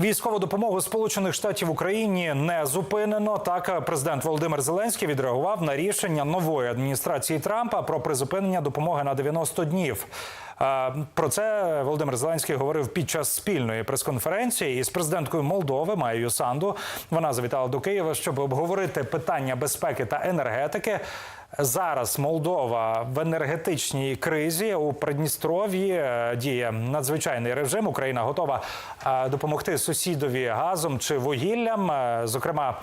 Військову допомогу Сполучених Штатів Україні не зупинено. Так, президент Володимир Зеленський відреагував на рішення нової адміністрації Трампа про призупинення допомоги на 90 днів. Е, Про це Володимир Зеленський говорив під час спільної прес-конференції із президенткою Молдови Маєю Санду. Вона завітала до Києва, щоб обговорити питання безпеки та енергетики. Зараз Молдова в енергетичній кризі у Придністров'ї е, діє надзвичайний режим. Україна готова е, допомогти сусідові газом чи вугіллям. Е, Зокрема,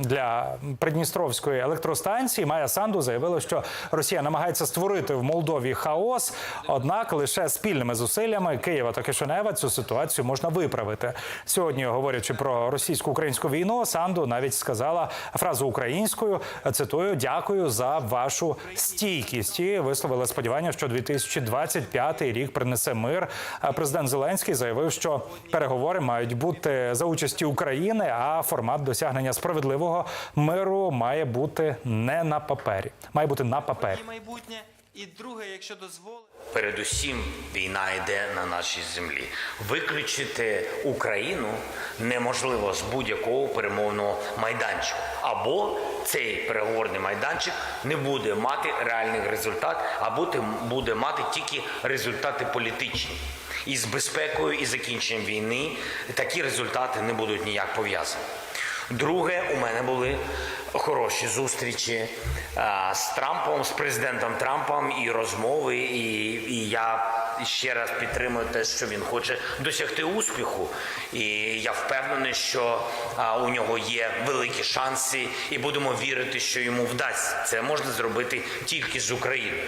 для Придністровської електростанції Майя Санду заявила, що Росія намагається створити в Молдові хаос. Однак лише спільними зусиллями Києва та Кишинева цю ситуацію можна виправити. Сьогодні, говорячи про російсько-українську війну, Санду навіть сказала фразу українською. Цитую: дякую за вашу стійкість. І висловила сподівання, що 2025 рік принесе мир. Президент Зеленський заявив, що переговори мають бути за участі України, а формат досягнення справедливого миру має бути не на папері, має бути на папері. майбутнє. І друге, якщо дозволить. Передусім, війна йде на нашій землі. Виключити Україну неможливо з будь-якого перемовного майданчику. Або цей переговорний майданчик не буде мати реальний результат, або ти- буде мати тільки результати політичні. І з безпекою і закінченням війни такі результати не будуть ніяк пов'язані. Друге, у мене були хороші зустрічі а, з Трампом, з президентом Трампом і розмови. І, і я ще раз підтримую те, що він хоче досягти успіху. І я впевнений, що а, у нього є великі шанси, і будемо вірити, що йому вдасться. Це можна зробити тільки з Україною.